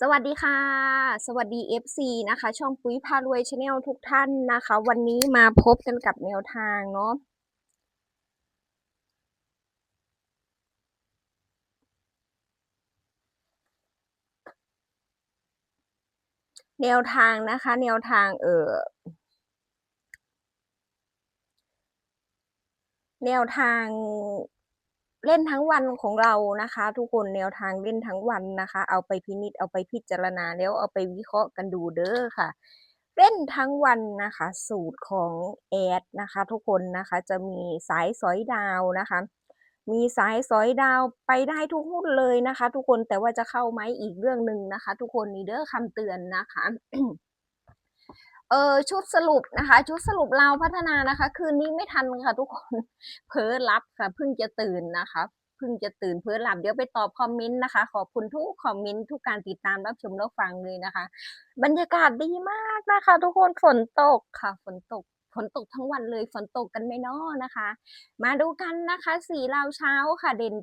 สวัสดีค่ะ สวัสดี FC นะคะ ช่องปุ้ยพารวยชาแนลทุกท่านนะคะ วันนี้มาพบกันกับแนวทางเนาะแนวทางนะคะ แนวทางเออแนวทาง เล่นทั้งวันของเรานะคะ ทุกคนแนวทางเล่นทั้งวันนะคะ เอาไปพินิจเอาไปพิจารณาแล้วเอาไปวิเคราะห์กันดูเด้อค่ะ เล่นทั้งวันนะคะ สูตรของแอดนะคะ ทุกคนนะคะจะมีสายสอยดาวนะคะ มีสายสอยดาวไปได้ทุกหุ้นเลยนะคะ ทุกคนแต่ว่าจะเข้าไหมอีกเรื่องหนึ่งนะคะ ทุกคนนี่เด้อคำเตือนนะคะ เออชุดสรุปนะคะ ชุดสรุปเราพัฒนานะคะ คืนนี้ไม่ทันค่ะทุกคนเพ้อรับค่ะเพิ่งจะตื่นนะคะเพิ่งจะตื่นเพ้อหลับเดี๋ยวไปตอบคอมเมนต์นะคะ ขอบคุณทุกคอมเมนต์ทุกการติดตามรับชมรับฟังเลยนะคะ บรรยากาศดีมากนะคะ ทุกคนฝนตกค่ะฝนตก ฝนตกทั้งวันเลยฝนตกกันไม่น้อนะคะ มาดูกันนะคะสีลาวเช้าค่ะเด่น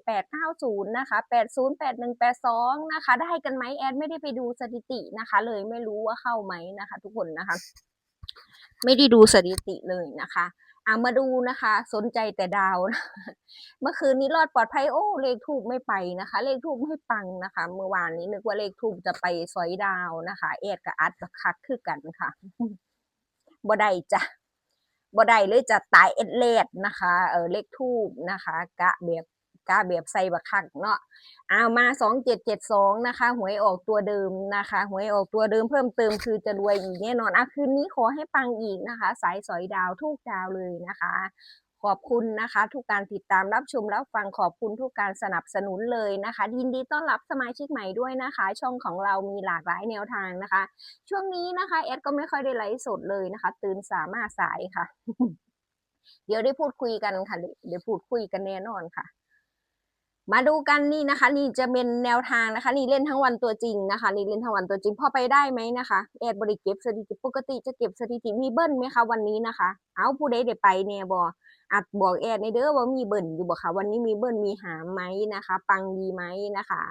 890 นะคะ 80 81 82 นะคะ ได้กันไหมแอดไม่ได้ไปดูสถิตินะคะ เลยไม่รู้ว่าเข้าไหมนะคะ ทุกคนนะคะ ไม่ได้ดูสถิติเลยนะคะอามาดูนะคะ สนใจแต่ดาวนะเมื่อคืนนี้รอดปลอดภัยโอ้เลขทูบไม่ไปนะคะ เลขทูบไม่ปังนะคะ เมื่อวานนี้นึกว่าเลขทูบจะไปสอยดาวนะคะ เอ็ดกับอัดคักคือกันค่ะบ่ได้จ้ะ บ่ได้เลยจะตายเอ็ดเลดนะคะเออเลขทูบนะคะ กะแบบกะแบบใส่บักคักเนาะเอามาสองเจ็ดเจ็ดสองนะคะ หวยออกตัวเดิมนะคะหวยออกตัวเดิมเพิ่มเติมคือจะรวยอีกแน่นอนอะคืนนี้ขอให้ปังอีกนะคะ สายสอยดาวทุกดาวเลยนะคะ ขอบคุณนะคะ ทุกการติดตามรับชมรับฟังขอบคุณทุกการสนับสนุนเลยนะคะยินดีต้อนรับสมาชิกใหม่ด้วยนะคะ ช่องของเรามีหลากหลายแนวทางนะคะ ช่วงนี้นะคะเอดก็ไม่ค่อยได้ไลฟ์สดเลยนะคะ ตื่นสามารถสายค่ะ เดี๋ยวได้พูดคุยกันค่ะ เดี๋ยวพูดคุยกันแน่นอนค่ะ มาดูกันนี่นะคะ นี่จะเป็นแนวทางนะคะ นี่เล่นทั้งวันตัวจริงนะคะ นี่เล่นทั้งวันตัวจริงพอไปได้ไหมนะคะแอดบริเก็บสถิติปกติจะเก็บสถิติมีเบิ้ลไหมคะวันนี้นะคะ เอาผู้ใดเดี๋ยวไปเนี่ยบออัดบอกแอดในเด้อว่ามีเบิ้ลอยู่บอกค่ะ วันนี้มีเบิ้ลมีหามไหมนะคะ ปังดีไหมนะคะ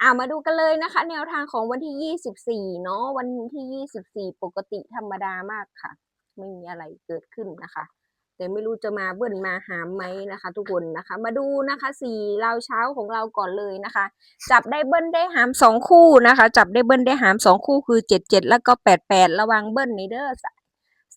เอามาดูกันเลยนะคะ แนวทางของวันที่ 24 เนาะวันที่ 24 ปกติธรรมดามากค่ะ ไม่มีอะไรเกิดขึ้นนะคะ แต่ไม่รู้จะมาเบิ้ลมาหามไหมนะคะ ทุกคนนะคะ มาดูนะคะสี่เราเช้าของเราก่อนเลยนะคะ จับได้เบิ้ลได้หามสองคู่นะคะ จับได้เบิ้ลได้หามสองคู่คือเจ็ดเจ็ดแล้วก็แปดแปดระวังเบิ้ลในเด้อ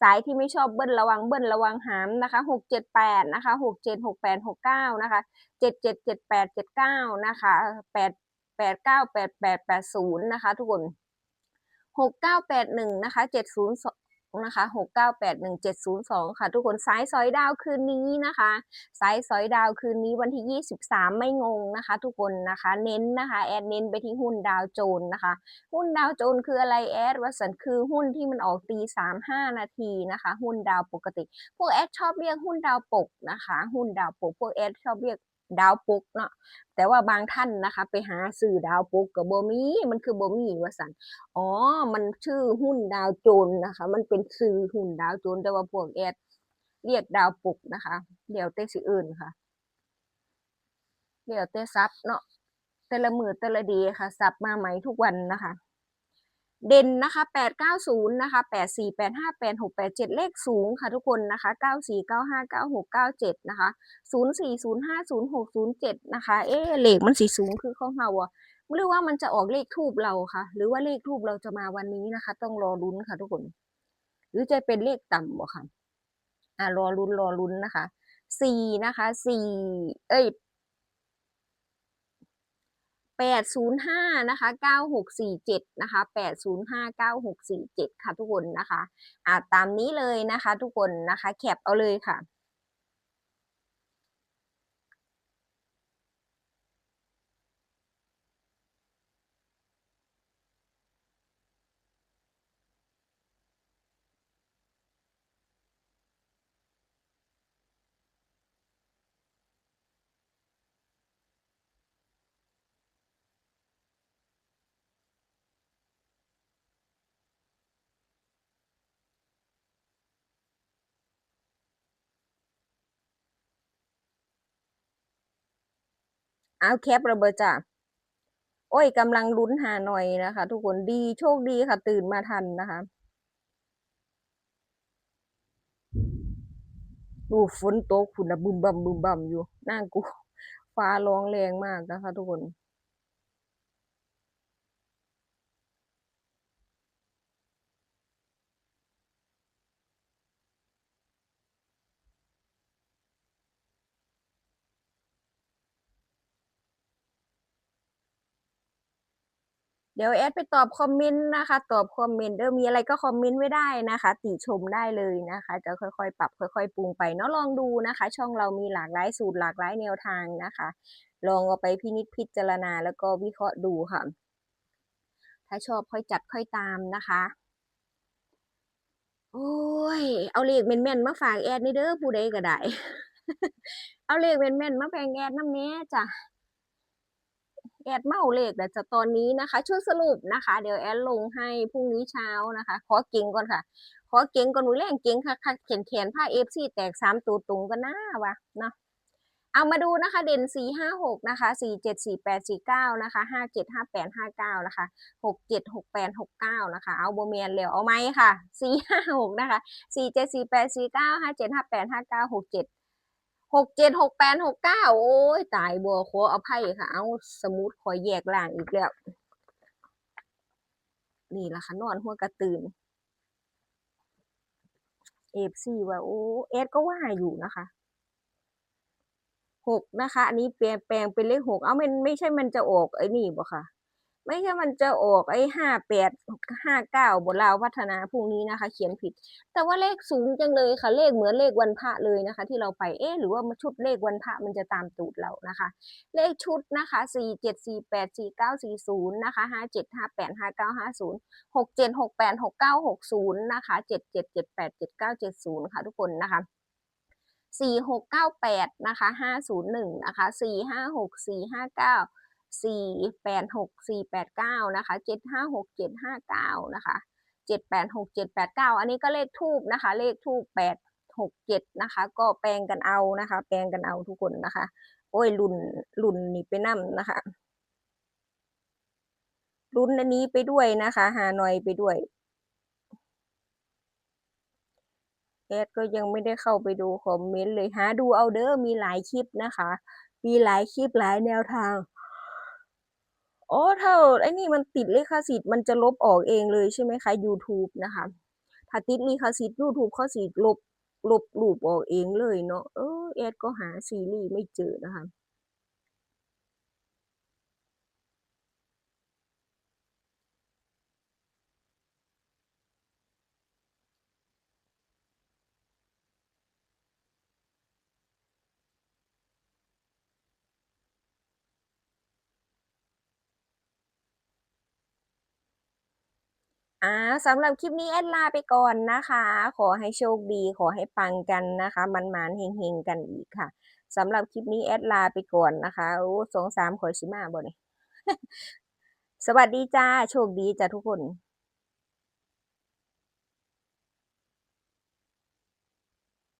สายที่ไม่ชอบเบิ้ลระวังเบิ้ลระวังหามนะคะหกเจ็ดแปดนะคะหกเจ็ดหกแปดหกเก้านะคะเจ็ดเจ็ดเจ็ดแปดเจ็ดเก้านะคะแปดแปดเก้าแปดแปดแปดศูนย์นะคะ ทุกคนหกเก้าแปดหนึ่งนะคะเจ็ดศูนย์ นะคะหกเก้าแปดหนึ่งเจ็ดศูนย์สองค่ะ ทุกคนสายซอยดาวคืนนี้นะคะสายซอยดาวคืนนี้วันที่ยี่สิบสามไม่งงนะคะ ทุกคนนะคะเน้นนะคะแอดเน้นไปที่หุ้นดาวโจนนะคะ หุ้นดาวโจนคืออะไรแอดวัสันคือหุ้นที่มันออกตีสามห้านาทีนะคะ หุ้นดาวปกติ พวกแอดชอบเรียกหุ้นดาวปกนะคะ หุ้นดาวปก พวกแอดชอบเรียก ดาวปุกเนาะแต่ว่าบางท่านนะคะ ไปหาซื้อดาวปุกกับโบมีมันคือโบมีว่าสันอ๋อ มันชื่อหุ้นดาวโจนนะคะ มันเป็นซื้อหุ้นดาวโจนแต่ว่าพวกแอดเรียกดาวปุกนะคะ เดี๋ยวเต้สิอื่นค่ะ เดี๋ยวเต้ซับเนาะแต่ละมือแต่ละดีค่ะซับมาใหม่ทุกวันนะคะ เด่นนะคะแปดเก้าศูนย์นะคะแปดสี่แปดห้าแปดหกแปดเจ็ดเลขสูงค่ะทุกคนนะคะเก้าสี่เก้าห้าเก้าหกเก้าเจ็ดนะคะศูนย์สี่ศูนย์ห้าศูนย์หกศูนย์เจ็ดนะคะ เอ๊เลขมันสีสูงคือข้องเราอะหรือว่ามันจะออกเลขทูบเราค่ะ หรือว่าเลขทูบเราจะมาวันนี้นะคะ ต้องรอลุ้นค่ะทุกคน หรือจะเป็นเลขต่ำบ่ค่ะอ่ารอลุ้นรอลุ้นนะคะสี่นะคะสี่เอ้ย แปดศูนย์ห้านะคะเก้าหกสี่เจ็ดนะคะแปดศูนย์ห้าเก้าหกสี่เจ็ดค่ะทุกคนนะคะอ่าตามนี้เลยนะคะทุกคนนะคะแคปเอาเลยค่ะ อาแคประเบิดจ้ะโอ้ยกำลังลุ้นหาหน่อยนะคะ ทุกคนดีโชคดีค่ะ ตื่นมาทันนะคะดูฝนตกฝุ่นะบุมบัมบุมบัมอยู่น่ากลัวฟ้าร้องแรงมากนะคะ ทุกคน ดี๋ยวแอดไปตอบคอมเมนต์นะคะ ตอบคอมเมนต์เด้อมีอะไรก็คอมเมนต์ไว้ได้นะคะ ติชมได้เลยนะคะ จะค่อยๆ ปรับค่อยๆ ปรุงไปเนาะลองดูนะคะ ช่องเรามีหลากหลายสูตรหลากหลายแนวทางนะคะ ลองเอาไปพินิจพิจารณาแล้วก็วิเคราะห์ดูค่ะ ถ้าชอบค่อยจัดค่อยตามนะคะโอ้ย เอาเลขแม่นๆมาฝากแอดนี่เด้อผู้ใดก็ได้ เอาเลขแม่นๆมาแบ่งแอดน้ำเนี้ยจ้ะ แอดเมาเลขแต่จะตอนนี้นะคะช่วยสรุปนะคะ เดี๋ยวแอดลงให้พรุ่งนี้เช้านะคะ ขอเก่งก่อนค่ะ ขอเก่งก่อนหนูแรงเก่งค่ะค่ะเขียนแขนผ้าเอฟซีแตกสามตัวตรงกันหน้าวะเนาะเอามาดูนะคะเด่นสี่ห้าหกนะคะสี่เจ็ดสี่แปดสี่เก้านะคะห้าเจ็ดห้าแปดห้าเก้านะคะหกเจ็ดหกแปดหกเก้านะคะ เอาโบเมียนเร็วเอาไหมค่ะสี่ห้าหกนะคะสี่เจ็ดสี่แปดสี่เก้าห้าเจ็ดห้าแปดห้าเก้าหกเจ็ด หกเจ็ดหกแปดหกเก้าโอ้ย ตายบัวโคเอาไพ่ค่ะ เอาสมูทคอยแยกล่างอีกแล้ว นี่ละค่ะนอนหัวกระตื่นเอฟซีว่าโอ้เอสก็ว่าอยู่นะคะหกนะคะ อันนี้แปลงแปลงเป็นเลขหกเอามันไม่ใช่มันจะออกไอ้นี่บ่ค่ะ ไม่ใช่มันจะออกไอ้ห้าแปดห้าเก้าบนลาวพัฒนาพรุ่งนี้นะคะ เขียนผิด แต่ว่าเลขสูงจังเลยค่ะ เลขเหมือนเลขวันพระเลยนะคะ ที่เราไปเอ๊หรือว่ามาชุดเลขวันพระมันจะตามตูดเรานะคะ เลขชุดนะคะสี่เจ็ดสี่แปดสี่เก้าสี่ศูนย์นะคะห้าเจ็ดห้าแปดห้าเก้าห้าศูนย์หกเจ็ดหกแปดหกเก้าหกศูนย์นะคะเจ็ดเจ็ดเจ็ดแปดเจ็ดเก้าเจ็ดศูนย์ค่ะ ทุกคนนะคะสี่หกเก้าแปดนะคะห้าศูนย์หนึ่งนะคะสี่ห้าหก สี่แปดหกสี่แปดเก้านะคะเจ็ดห้าหกเจ็ดห้าเก้านะคะเจ็ดแปดหกเจ็ดแปดเก้าอันนี้ก็เลขทูบนะคะ เลขทูบแปดหกเจ็ดนะคะ ก็แปลงกันเอานะคะ แปลงกันเอาทุกคนนะคะ โอ้ยรุ่นรุ่นนี่ไปนั่มนะคะรุ่นอันนี้ไปด้วยนะคะหาหน่อยไปด้วยแอดก็ยังไม่ได้เข้าไปดูคอมเมนต์เลยหาดูเอาเด้อมีหลายคลิปนะคะ มีหลายคลิปหลายแนวทาง โอ้ถ้าไอ้นี่มันติดลิขสิทธิ์มันจะลบออกเองเลยใช่ไหมคะ YouTube นะคะ ถ้าติดลิขสิทธิ์ YouTube เขาสิลบลบรูปออกเองเลยเนาะเออแอดก็หาซีรีส์ไม่เจอนะคะ อ่าสำหรับคลิปนี้แอดลาไปก่อนนะคะ ขอให้โชคดี ขอให้ปังกันนะคะ มันมานเฮงๆกันอีกค่ะสำหรับคลิปนี้แอดลาไปก่อนนะคะโอ้สองสามขอชิมาบ่เนี่ยสวัสดีจ้า โชคดีจ้าทุกคน